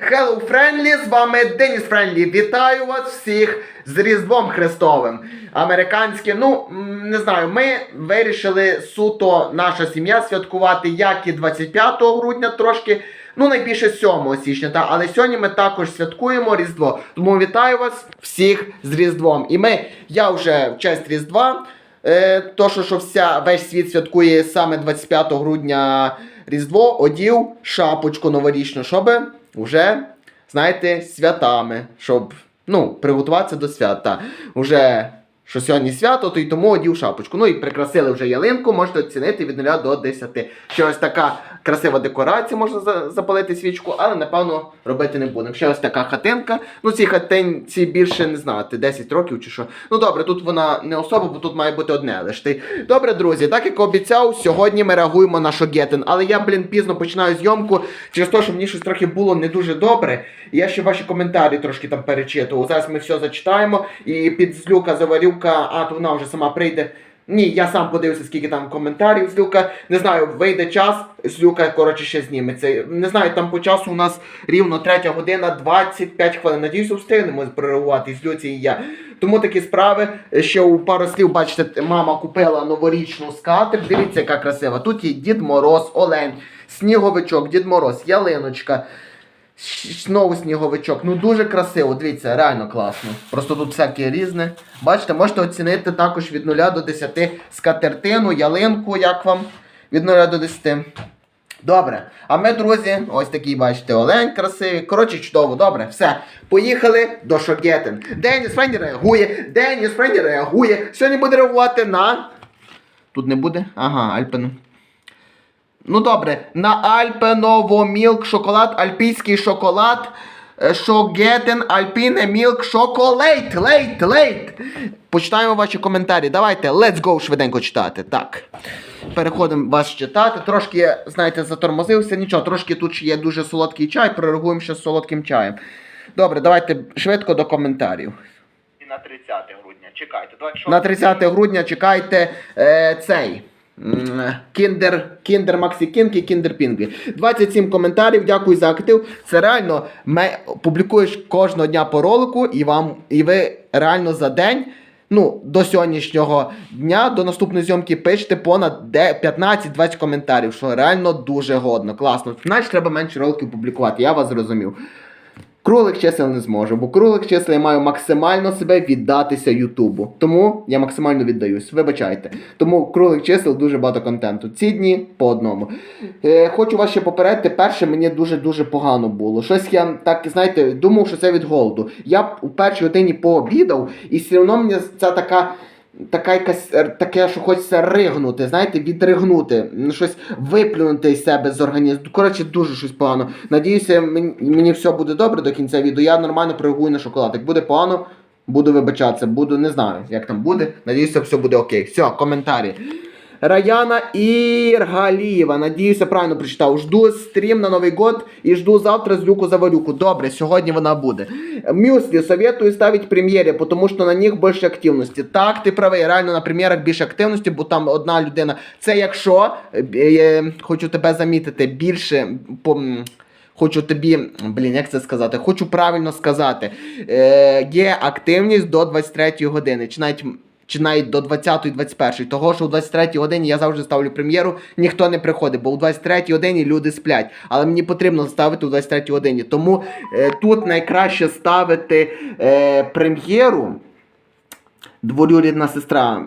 Hello Friendly, з вами Деніс Френлі. Вітаю вас всіх з Різдвом Христовим. Американське, ну не знаю, ми вирішили суто наша сім'я святкувати як і 25 грудня трошки. Ну, найбільше 7 січня, та але сьогодні ми також святкуємо Різдво. Тому вітаю вас всіх з Різдвом. І ми, я вже в честь Різдва. Е, то, що, що вся, весь світ святкує саме 25 грудня Різдво, одів шапочку новорічну, щоб вже, знаєте, святами, щоб ну, приготуватися до свята. Уже що сьогодні свято, то й тому одів шапочку. Ну і прикрасили вже ялинку, можете оцінити від 0 до 10. Ще така красива декорація, можна за- запалити свічку, але напевно робити не будемо. Ще ось така хатинка. Ну, цій хатинці більше не знати, 10 років чи що. Ну добре, тут вона не особа, бо тут має бути одне лише. Добре, друзі, так як обіцяв, сьогодні ми реагуємо на Шогетин. Але я, блін, пізно починаю зйомку через те, що мені щось трохи було не дуже добре. Я ще ваші коментарі трошки там перечитував. Зараз ми все зачитаємо. І під злюка заварюка, а то вона вже сама прийде. Ні, я сам подивився, скільки там коментарів з Люка. Не знаю, вийде час, з Люка, коротше, ще зніметься. Не знаю, там по часу у нас рівно 3 година 25 хвилин. Надіюся, встигнемо прореагувати з Люці і я. Тому такі справи. Ще у пару слів, бачите, мама купила новорічну скатерть. Дивіться, яка красива. Тут є Дід Мороз, Олень, Сніговичок, Дід Мороз, Ялиночка. Знову сніговичок. Ну дуже красиво, дивіться, реально класно. Просто тут всяке різне. Бачите, можете оцінити також від 0 до 10 скатертину, ялинку, як вам від 0 до 10. Добре. А ми, друзі, ось такий, бачите, олень красивий. Коротше, чудово, добре, все. Поїхали до Шогетин. Деніс Френді реагує, Деніс Френді реагує. Сьогодні буде реагувати на. Тут не буде? Ага, Альпен. Ну добре, на Альпеново Мілк шоколад, альпійський шоколад, е, Шогетен, Альпіне Мілк Шоколейт, лейт, лейт. Почитаємо ваші коментарі. Давайте, let's go швиденько читати. Так. Переходимо вас читати. Трошки, я, знаєте, затормозився. Нічого, трошки тут є дуже солодкий чай, прореагуємо ще з солодким чаєм. Добре, давайте швидко до коментарів. на 30 грудня. Чекайте, 26 На 30 грудня чекайте е, цей. Кіндер, Кіндер Максі Кінг і Кіндер Пінгі. 27 коментарів, дякую за актив. Це реально ме, публікуєш кожного дня по ролику, і вам, і ви реально за день. Ну, до сьогоднішнього дня, до наступної зйомки пишете понад 15-20 коментарів, що реально дуже годно, класно. Значить, треба менше роликів публікувати, я вас зрозумів. Кролик чисел не зможу, бо кролик чисел я маю максимально себе віддатися Ютубу. Тому я максимально віддаюсь. Вибачайте. Тому кролик чисел дуже багато контенту. Ці дні по одному. Е, хочу вас ще попередити, перше мені дуже-дуже погано було. Щось я так, знаєте, думав, що це від голоду. Я у першій годині пообідав, і все одно мені ця така. Така якась е, таке, що хочеться ригнути, знаєте, відригнути, ну, щось виплюнути із себе з організму. Коротше, дуже щось погано. Надіюся, мені, мені все буде добре до кінця відео. Я нормально реагую на шоколад. Як буде погано, буду вибачатися, буду не знаю, як там буде. Надіюся, все буде окей. Все, коментарі. Раяна Іргалієва. Надіюся, правильно прочитав. Жду стрім на Новий год і жду завтра з люку заварюку. Добре, сьогодні вона буде. Мюслі, советую ставити прем'єри, тому що на них більше активності. Так, ти правий, реально на прем'єрах більше активності, бо там одна людина. Це якщо, е, е, хочу тебе замітити, більше по. Хочу тобі, блін, як це сказати? Хочу правильно сказати. Е, є активність до 23 години, чи навіть, чи навіть до 20-21. Того, що у 23-й годині я завжди ставлю прем'єру, ніхто не приходить, бо у 23-й годині люди сплять. Але мені потрібно ставити у 23-й годині. Тому е, тут найкраще ставити е, прем'єру. Дворюрідна сестра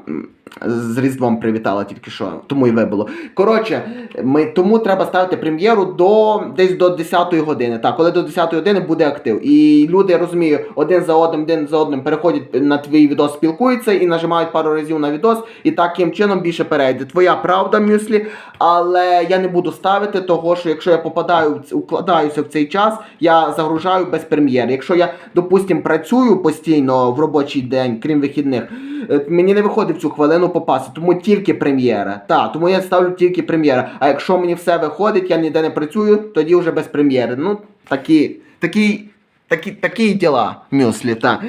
з Різдвом привітала тільки що, тому і вибило. Коротше, ми, тому треба ставити прем'єру до десь до 10-ї години. Так, коли до 10-ї години буде актив. І люди, я розумію, один за одним, один за одним переходять на твій відос, спілкуються і нажимають пару разів на відос, і таким чином більше перейде. Твоя правда, мюслі, але я не буду ставити того, що якщо я попадаю, укладаюся в цей час, я загружаю без прем'єри. Якщо я, допустим, працюю постійно в робочий день, крім вихідних, е, мені не виходить в цю хвилину попасти, тому тільки прем'єра. Так, тому я ставлю тільки прем'єра. А якщо мені все виходить, я ніде не працюю, тоді вже без прем'єри. Ну, такі, такий Такі, такі діла, мюслі, та.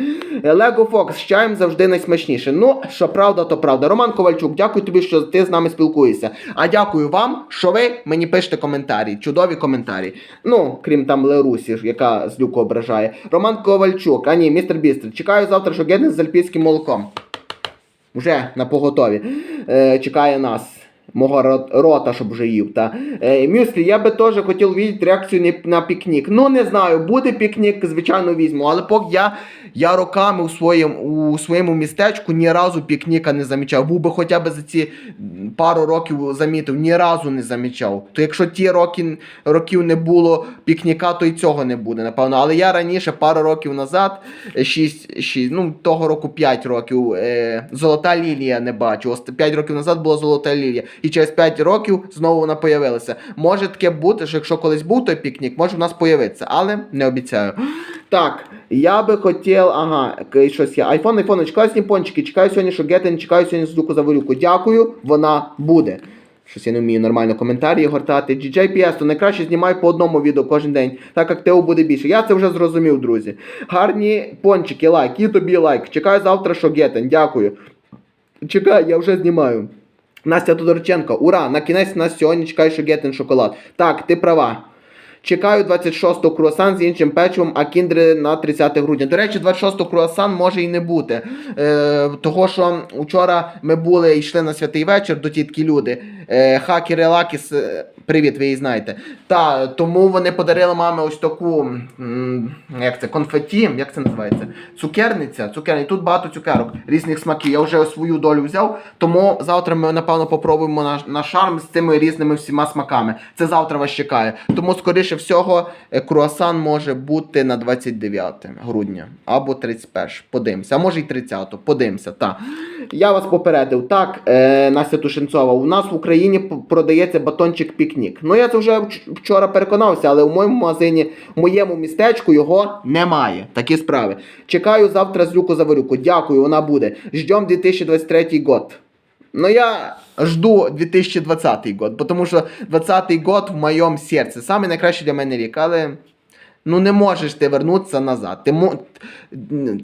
Лего Фокс, з чаєм завжди найсмачніше. Ну, що правда, то правда. Роман Ковальчук, дякую тобі, що ти з нами спілкуєшся. А дякую вам, що ви мені пишете коментарі, чудові коментарі. Ну, крім там Лерусі, яка злюку ображає. Роман Ковальчук, а ні, містер Бістер. Чекаю завтра, що гетне з альпійським молоком. Вже на поготові. Е, чекає нас. Мого рота, щоб їв. Та. Е, Мюслі, я би теж хотів бачити реакцію на пікнік. Ну, не знаю, буде пікнік, звичайно, візьму. Але поки я, я роками у своєму, у своєму містечку ні разу пікніка не замічав. Був би хоча б за ці пару років замітив, ні разу не замічав. То якщо ті роки, років не було пікніка, то і цього не буде, напевно. Але я раніше, пару років назад, 6, 6 ну, того року 5 років, е, Золота лілія не бачу. Ось 5 років назад була Золота лілія. І через 5 років знову вона появилася. Може таке бути, що якщо колись був той пікнік, може в нас появитися, але не обіцяю. Так, я би хотів, ага, щось є. Айфон, айфон, класні пончики. Чекаю сьогодні, що Гетен, чекаю сьогодні Суzuku Заварюку. Дякую, вона буде. Щось я не вмію нормально коментарі гортати. GJPS, то найкраще знімай по одному відео кожен день, так ТО буде більше. Я це вже зрозумів, друзі. Гарні пончики, лайк, і тобі лайк. Чекаю завтра, що Гетен. Дякую. Чекай, я вже знімаю. Настя Тодорченко, ура! На кінець нас сьогодні чекає, що Гетен шоколад. Так, ти права. Чекаю 26-го круасан з іншим печивом, а кіндри на 30 грудня. До речі, 26-го круасан може і не бути. Е, того, що вчора ми були йшли на святий вечір до тітки люди. Е, хакери Лакіс, е, привіт, ви її знаєте. Та, тому вони подарили мамі ось таку, як це, конфеті, як це називається? Цукерниця. Цукерниця. Тут багато цукерок різних смаків. Я вже свою долю взяв, тому завтра ми, напевно, попробуємо на, на шарм з цими різними всіма смаками. Це завтра вас чекає. Тому, скоріше всього, е, круасан може бути на 29 грудня або 31. Подивимося. А може й 30. Подивимося. Так. Я вас попередив. Так, е, Настя Тушенцова, у нас в Україні продається батончик пікнік. Ну я це вже вчора переконався, але в моєму магазині, в моєму містечку його немає. Такі справи. Чекаю завтра з Люку Заварюку. Дякую, вона буде. Ждем 2023 год. Ну, я жду 2020 год, потому що 2020 год в моєму серці. Саме найкращий для мене рік, але ну не можеш ти вернутися назад. Ти му...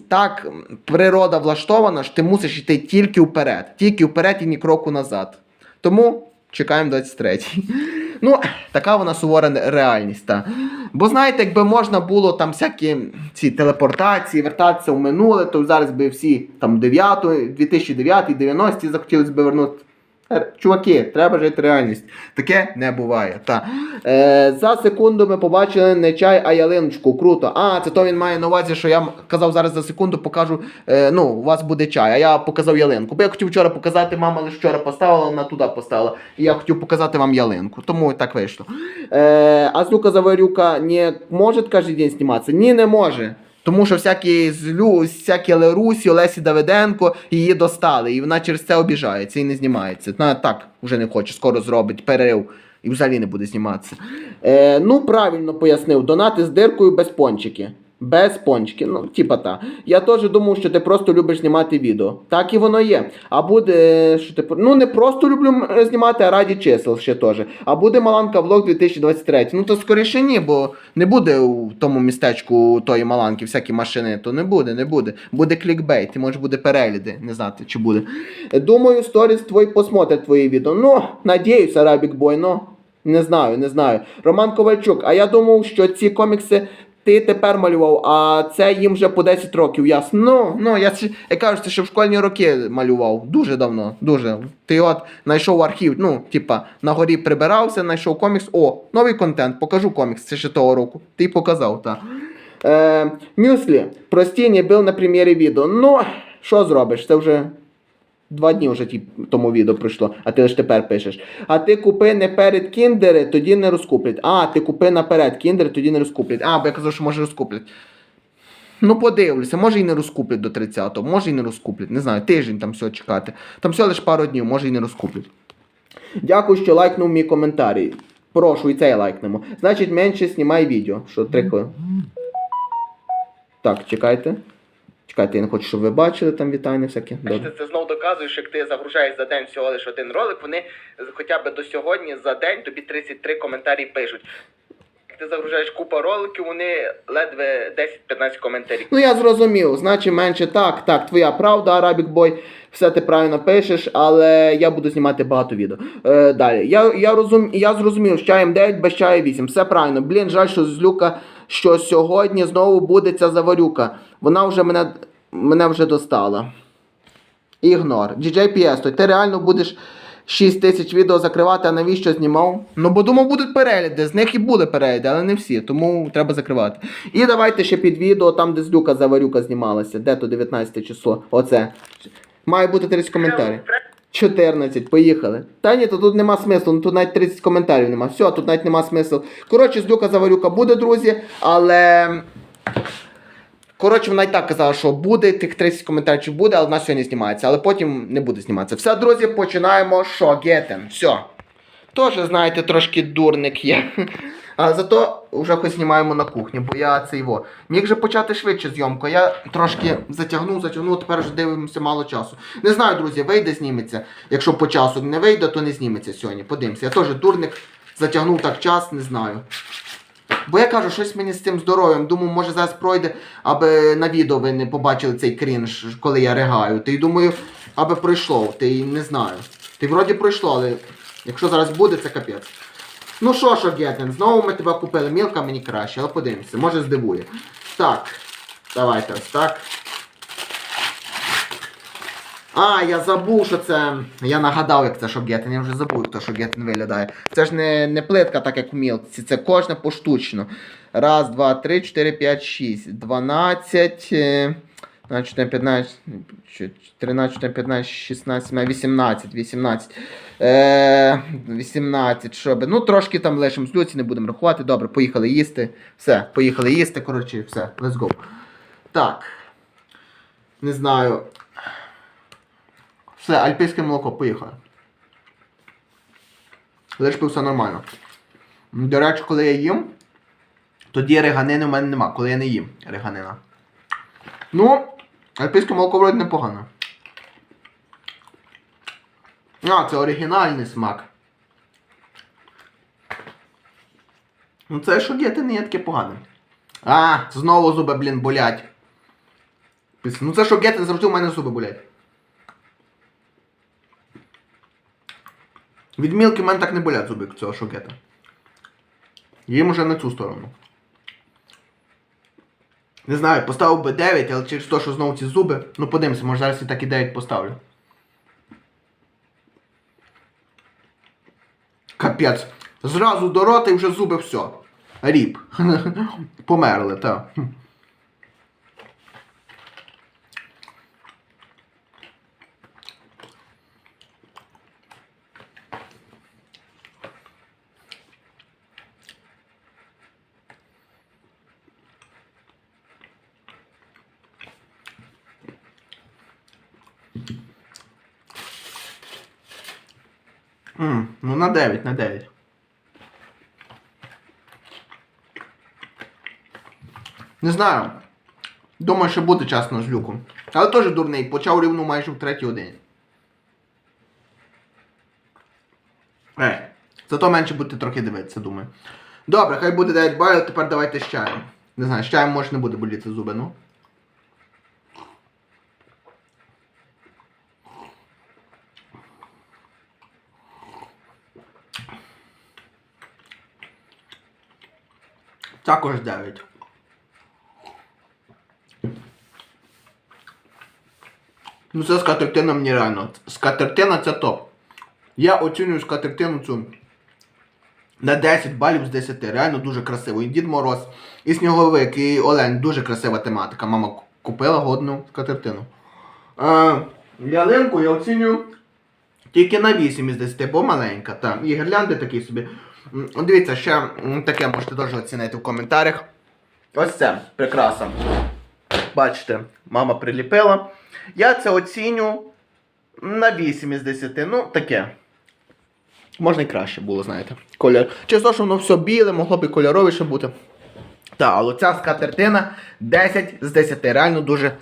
Так природа влаштована, що ти мусиш йти тільки вперед. Тільки вперед і ні кроку назад. Тому чекаємо 23-й. Ну, така вона сувора реальність. Та. Бо знаєте, якби можна було там всякі ці телепортації, вертатися в минуле, то зараз би всі там 9, 2009, 90 захотілося би вернути. Е, Чуваки, треба жити реальність. Таке не буває. Та. Е, за секунду ми побачили не чай, а ялиночку. Круто. А, це то він має на увазі, що я казав зараз за секунду, покажу. Е, ну, у вас буде чай, а я показав ялинку. Бо я хотів вчора показати, мама лише вчора поставила, вона туди поставила. І я хотів показати вам ялинку. Тому так вийшло. Е, а Злюка Заварюка не може кожен день зніматися? Ні, не може. Тому що всякі злю, всякі Лерусі, Олесі Давиденко її достали, і вона через це обіжається і не знімається. Вона так вже не хоче, скоро зробить перерив і взагалі не буде зніматися. Е, ну, правильно пояснив, донати з диркою без пончики. Без пончики, ну, типа та. Я теж думав, що ти просто любиш знімати відео. Так і воно є. А буде, що ти ну не просто люблю знімати, а раді чисел ще теж. А буде Маланка влог 2023. Ну то скоріше ні, бо не буде у тому містечку тої Маланки всякі машини, то не буде, не буде. Буде клікбейт, і може буде перегляди, не знати, чи буде. Думаю, сторіс твої посмотрять твої відео. Ну, надіюсь, Арабік Бой, ну. Не знаю, не знаю. Роман Ковальчук, а я думав, що ці комікси ти тепер малював, а це їм вже по 10 років. Ясно. Ну, ну я, я кажу, це в школьні роки малював. Дуже давно. Дуже. Ти от знайшов архів, ну, типа, на горі прибирався, знайшов комікс. О, новий контент, покажу комікс, це ще того року. Ти показав, так. Е, Мюслі, прості, був на прем'єрі відео. Ну, що зробиш? Це вже Два дні вже ті, тому відео пройшло, а ти лише тепер пишеш. А ти купи не перед кіндери, тоді не розкуплять. А, ти купи наперед кіндери, тоді не розкуплять. А, бо я казав, що може розкуплять. Ну, подивлюся, може і не розкуплять до 30-го, може і не розкуплять. Не знаю, тиждень там все чекати. Там все лише пару днів, може і не розкуплять. Дякую, що лайкнув мій коментарі. Прошу, і цей лайкнемо. Значить, менше знімай відео. Що три хвилини. Так, чекайте. Чекайте, я не хочу, щоб ви бачили там вітання всякі. Бачите, це знову доказуєш, як ти загружаєш за день всього лише один ролик, вони хоча б до сьогодні за день тобі 33 коментарі пишуть. як ти загружаєш купа роликів, вони ледве 10-15 коментарів. Ну я зрозумів, значить менше так, так, твоя правда, Арабік Бой, все ти правильно пишеш, але я буду знімати багато відео. Е, далі. Я, я, розум, я зрозумів, з чаєм 9, без чаю 8. Все правильно. Блін, жаль, що злюка, що сьогодні знову буде ця заварюка. Вона вже мене, мене вже достала. Ігнор. DJ PS, ти реально будеш 6 тисяч відео закривати, а навіщо знімав? Ну, бо думав, будуть перегляди. З них і були перегляди, але не всі, тому треба закривати. І давайте ще під відео, там, де злюка заварюка знімалася. Де то 19 число? Оце. Має бути 30 коментарів. 14, поїхали. Та ні, то тут нема смислу, ну тут навіть 30 коментарів нема. Все, тут навіть нема смислу. Коротше, злюка заварюка буде, друзі, але. Коротше, вона і так казала, що буде, тих 30 коментарів буде, але вона сьогодні знімається, але потім не буде зніматися. Все, друзі, починаємо що, гетен. Все. Теж, знаєте, трошки дурник є. А зато вже хоч знімаємо на кухні, бо я це його. Міг же почати швидше зйомку. Я трошки затягнув, затягнув, тепер вже дивимося мало часу. Не знаю, друзі, вийде, зніметься. Якщо по часу не вийде, то не зніметься сьогодні. Подивимося. Я теж дурник, затягнув так час, не знаю. Бо я кажу, щось мені з цим здоров'ям. Думаю, може зараз пройде, аби на відео ви не побачили цей крінж, коли я ригаю. Ти думаю, аби пройшло. Ти не знаю. Ти вроді пройшло, але якщо зараз буде, це капець. Ну що ж, Гетен, знову ми тебе купили. Мілка мені краще, але подивимося, може здивує. Так, давайте ось так. А, я забув, що це. Я нагадав, як це Шогетен. Я вже забув, то Шогетен виглядає. Це ж не, не плитка, так як в мілці, це кожне поштучно. Раз, два, три, чотири, п'ять, шість. Дванадцять. Е, 12, 14, 15, 13, 14, 15, 16, 17, 18, 18. Е, 18, щоб. Ну, трошки там лишимо з люці, не будемо рахувати. Добре, поїхали їсти. Все, поїхали їсти. Коротше, все, let's go. Так. Не знаю. Все, альпійське молоко, поїхали. Лиш би все нормально. До речі, коли я їм, тоді реганини в мене нема, коли я не їм реганина. Ну, альпійське молоко вроді непогано. А, це оригінальний смак. Ну це що діти не є таке погане. А, знову зуби, блін, болять. Ну це що гети завжди у мене зуби болять. Від мілки в мене так не болять зуби цього шокета. Їм уже на цю сторону. Не знаю, поставив би 9, але через те, що знову ці зуби. Ну подивимося, може зараз і так і 9 поставлю. Капець. Зразу до рота і вже зуби все. Ріп. Померли, так. М, ну на 9, на 9. Не знаю. Думаю, що буде час на злюку. Але теж дурний, почав рівну майже в третій годині. Ей, зато менше буде трохи дивитися, думаю. Добре, хай буде 9 балів, тепер давайте з чаєм. Не знаю, з чаєм може не буде боліти зуби, ну. Також 9. Ну це скатертина мені реально. Скатертина це топ. Я оцінюю скатертину цю на 10 балів з 10. Реально дуже красиво. І Дід Мороз, і Сніговик, і Олень. Дуже красива тематика. Мама купила годну скатертину. А, ялинку я оцінюю тільки на 8 із 10, бо маленька. Та. І гірлянди такі собі. Дивіться, ще таке можете теж оцінити в коментарях. Ось це прикраса. Бачите, мама приліпила. Я це оціню на 8 із 10. Ну, таке. Можна і краще було, знаєте. Колір. Через те, що воно все біле, могло б і кольоровіше бути. Так, але ця скатертина 10 з 10. Реально дуже,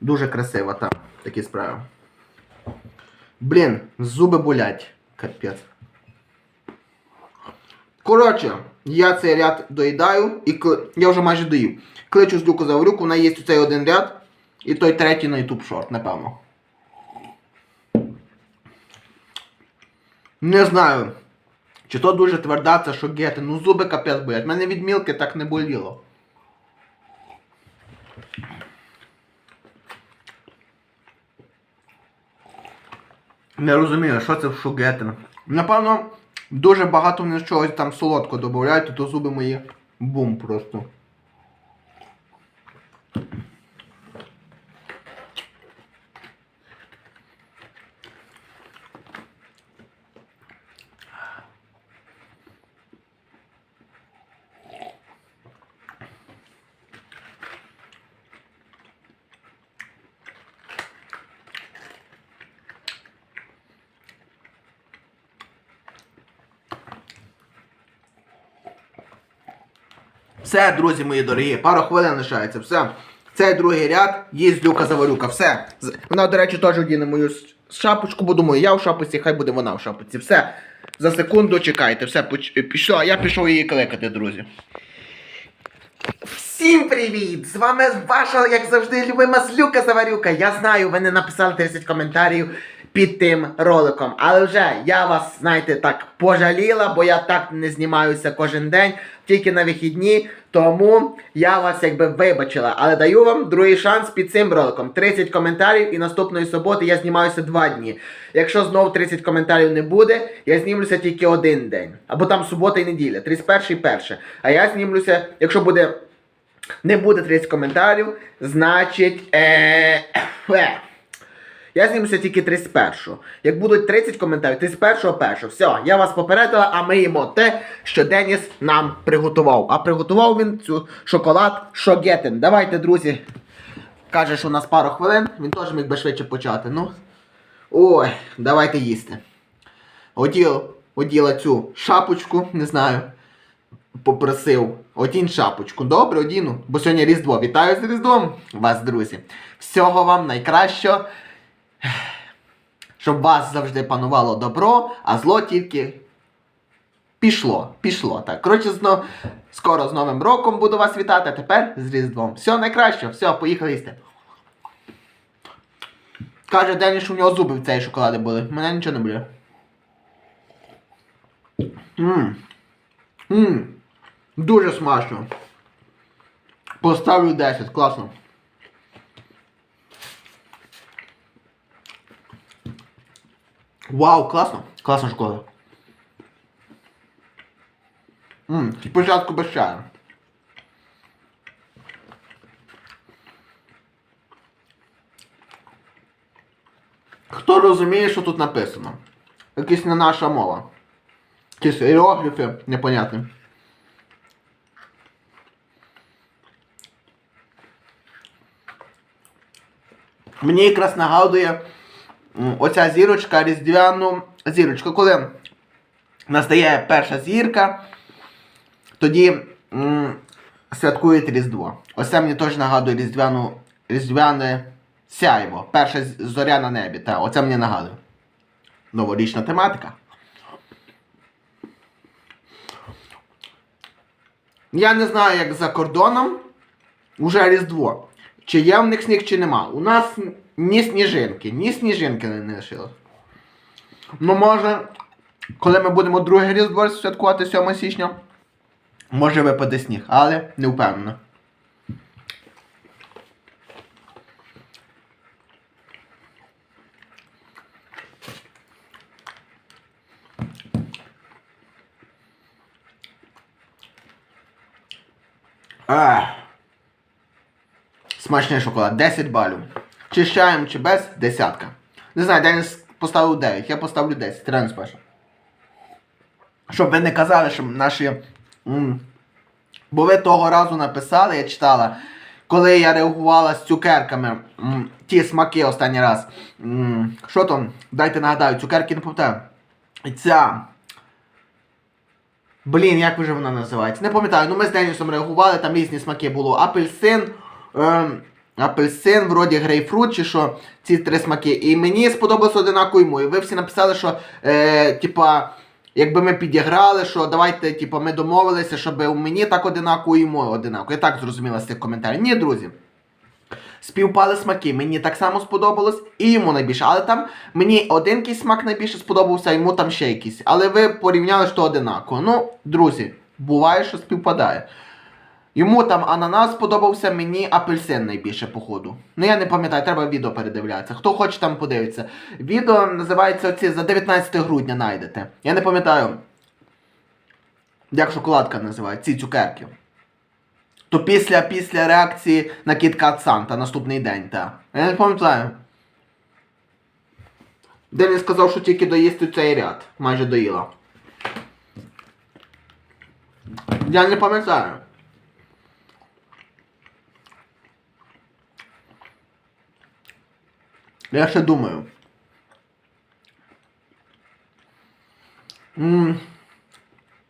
дуже красива. Та, такі справи. Блін, зуби болять. Капець. Коротше, Я цей ряд доїдаю і кли... я вже майже доїв. Кличу з люку Заварюку, вона є цей один ряд і той третій на YouTube Short, напевно. Не знаю. Чи то дуже тверда це шогети. Ну зуби капець болять. Мене від мілки так не боліло. Не розумію, що це в шугетин. Напевно, дуже багато вони чогось там солодко додають, то зуби мої бум просто. Все, друзі мої дорогі, пару хвилин лишається. Все. Цей другий ряд їсть Люка Заварюка. Все. Вона, до речі, теж одіне мою шапочку, бо думаю, я в шапочці, хай буде вона в шапочці. Все. За секунду чекайте, все, пішло, я пішов її кликати, друзі. Всім привіт! З вами ваша, як завжди, любима Злюка Заварюка. Я знаю, ви не написали 30 коментарів під тим роликом. Але вже я вас, знаєте, так пожаліла, бо я так не знімаюся кожен день, тільки на вихідні. Тому я вас якби вибачила. Але даю вам другий шанс під цим роликом. 30 коментарів і наступної суботи я знімаюся 2 дні. Якщо знову 30 коментарів не буде, я знімлюся тільки один день. Або там субота і неділя, 31 і 1. А я знімлюся, якщо буде не буде 30 коментарів, значить. Е, е, я знімуся тільки 31-го. Як будуть 30 коментарів, 31-го першого. Все, я вас попередила, а ми їмо те, що Деніс нам приготував. А приготував він цю шоколад Шогетен. Давайте, друзі. Каже, що у нас пару хвилин, він теж міг би швидше почати. Ну. Ой, давайте їсти. Оділ, оділа цю шапочку, не знаю попросив одінь шапочку. Добре, одіну, бо сьогодні Різдво. Вітаю з Різдвом вас, друзі. Всього вам найкращого. Щоб вас завжди панувало добро, а зло тільки пішло. Пішло. Так. Коротше, зно... скоро з Новим роком буду вас вітати, а тепер з Різдвом. Все найкраще, все, поїхали їсти. Каже Деніс, що у нього зуби в цій шоколаді були. Мене нічого не буде. Ммм. Ммм. Дуже смачно. Поставлю 10, класно. Вау, класно. Класна школа. Ммм, спочатку без чаю. Хто розуміє, що тут написано? Якась не наша мова. Якісь іерогліфи непонятні. Мені якраз нагадує оця зірочка різдвяну зірочку. Коли настає перша зірка, тоді святкують Різдво. Ось це мені теж нагадує різдвяну, різдвяне сяйво. Перша зоря на небі. Та, оце мені нагадує. Новорічна тематика. Я не знаю, як за кордоном уже Різдво. Чи є в них сніг, чи нема. У нас ні сніжинки, ні сніжинки не лишилось. Ну, може, коли ми будемо друге Різдво святкувати 7 січня, може випаде сніг, але не впевнено. Смачний шоколад, 10 балів. Чи з чи без, десятка. Не знаю, Деніс поставив 9, я поставлю 10, реально смачно. Щоб ви не казали, що наші. Бо ви того разу написали, я читала, коли я реагувала з цукерками, ті смаки останній раз. Що там? Дайте нагадаю, цукерки не пам'ятаю. Ця. Блін, як вже вона називається? Не пам'ятаю, ну ми з Денісом реагували, там різні смаки було. Апельсин, ем, апельсин, вроді грейпфрут чи що, ці три смаки. І мені сподобалось одинаково йому. І ви всі написали, що е, типа якби ми підіграли, що давайте, типу, ми домовилися, щоб у мені так одинаково і йому одинаково. Я так зрозуміла з цих коментарів. Ні, друзі. Співпали смаки, мені так само сподобалось, і йому найбільше. Але там мені один якийсь смак найбільше сподобався, а йому там ще якийсь. Але ви порівняли, що одинаково. Ну, друзі, буває, що співпадає. Йому там ананас сподобався, мені апельсин найбільше, походу. Ну я не пам'ятаю, треба відео передивлятися. Хто хоче там подивиться. Відео називається оці за 19 грудня знайдете. Я не пам'ятаю, як шоколадка називається, ці цукерки. То після, після реакції на KitKat Санта наступний день, так. Я не пам'ятаю. Де він сказав, що тільки доїсти цей ряд. Майже доїла. Я не пам'ятаю. Я ще думаю.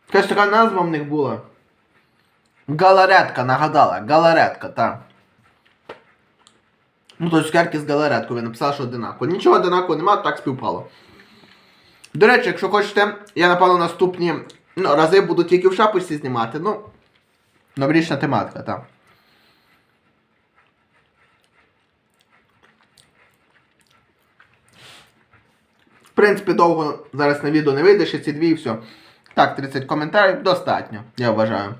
Якась така назва в них була. Галаретка, нагадала. Галаретка, так. Ну, то цукерки з галареткою, ви написали, що одинаково. Нічого одинакового немає, так співпало. До речі, якщо хочете, я напевно наступні ну, рази буду тільки в шапочці знімати. Ну, новорічна тематика, так. Принципі, довго зараз на відео не вийде, ще ці дві і все. Так, 30 коментарів достатньо, я вважаю.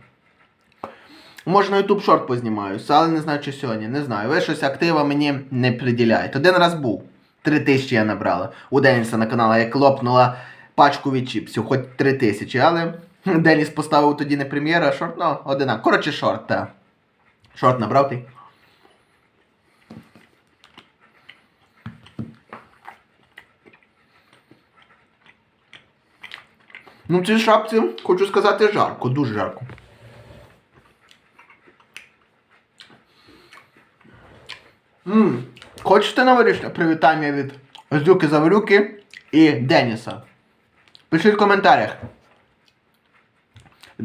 Може на YouTube шорт познімаюся, але не знаю, чи сьогодні. Не знаю. Ви щось актива мені не приділяєте. Один раз був. Три тисячі я набрала. У Деніса на каналі, як лопнула пачку від чіпсів, хоч три тисячі, але Деніс поставив тоді не прем'єра, а шорт, ну, одинак. Коротше, шорт, так. Шорт набрав ти. Ну, в цій шапці, хочу сказати, жарко, дуже жарко. Ммм, хочете новорічне привітання від Зюки Заварюки і Деніса? Пишіть в коментарях.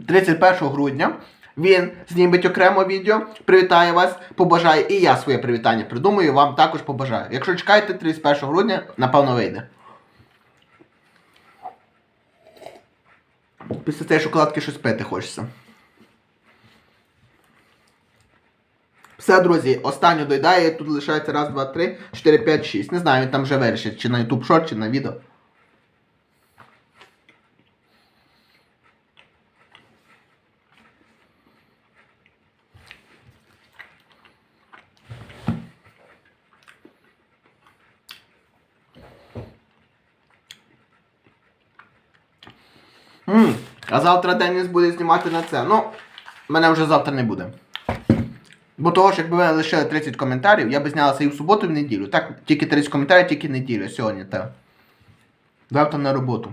31 грудня він знімить окремо відео, привітає вас, побажає, і я своє привітання придумаю, вам також побажаю. Якщо чекаєте 31 грудня, напевно вийде. Після цієї шоколадки щось пити хочеться. Все, друзі, останню доїдає, тут лишається раз, два, три, чотири, п'ять, шість. Не знаю, він там вже вирішить, чи на YouTube шорт, чи на відео. М, А завтра Деніс буде знімати на це. Ну, мене вже завтра не буде. Бо того ж, якби ви лишили 30 коментарів, я би знялася і в суботу, і в неділю. Так, тільки 30 коментарів, тільки неділя сьогодні, так. Завтра на роботу.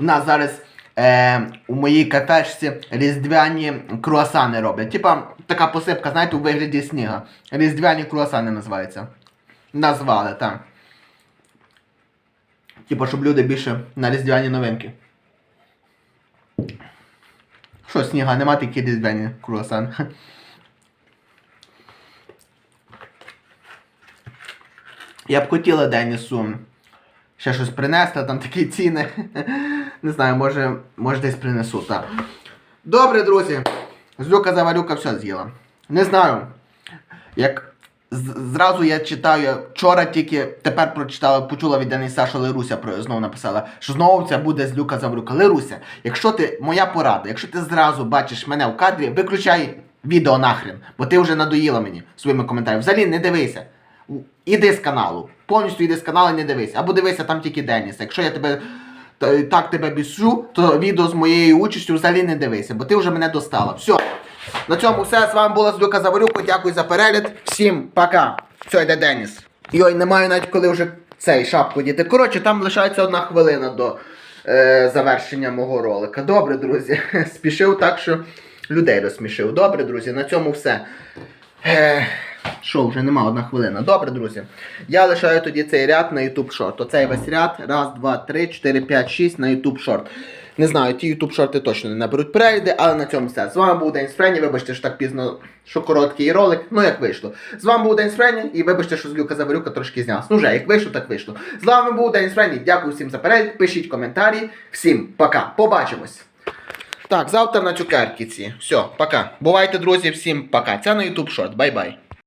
У нас зараз е, у моїй кафешці різдвяні круасани роблять. Типа така посипка, знаєте, у вигляді сніга. Різдвяні круасани називаються. Назвали, так. Типа, щоб люди більше на різдвяні новинки. Що, сніга, нема такі різдвяні круасан. Я б хотіла Денісу ще щось принести, там такі ціни. Не знаю, може, може десь принесу, так. Добре, друзі. Злюка заварюка все з'їла. Не знаю. Як зразу я читаю, вчора тільки тепер прочитала, почула від Дениса, що Леруся знову написала, що знову це буде злюка заварюка. Леруся, якщо ти, моя порада, якщо ти зразу бачиш мене в кадрі, виключай відео нахрен, бо ти вже надоїла мені своїми коментарями. Взагалі не дивися. Іди з каналу. Повністю іди з каналу і не дивися. Або дивися там тільки Деніса. Якщо я тебе так тебе бішу, то відео з моєю участю взагалі не дивися, бо ти вже мене достала. Все. На цьому все. З вами була Злюка Заварюка. Дякую за перегляд. Всім пока. Все, йде Деніс. Йой, не маю навіть коли вже цей шапку діти. Коротше, там лишається одна хвилина до е, завершення мого ролика. Добре, друзі. Спішив так, що людей розсмішив. Добре, друзі, на цьому все. Е, Що, вже нема одна хвилина. Добре, друзі. Я лишаю тоді цей ряд на YouTube Short. Оцей весь ряд. Раз, два, три, чотири, п'ять, шість на YouTube Short. Не знаю, ті YouTube шорти точно не наберуть перегляди, але на цьому все. З вами був День Френі. Вибачте, що так пізно, що короткий ролик. Ну як вийшло. З вами був День з Френі, і вибачте, що з Люка Заварюка трошки знявся. Ну вже, як вийшло, так вийшло. З вами був День з Френі. Дякую всім за перегляд. Пишіть коментарі. Всім пока. Побачимось. Так, завтра на цукерки. Все, пока. Бувайте, друзі, всім пока. Це на YouTube Short. Бай-бай.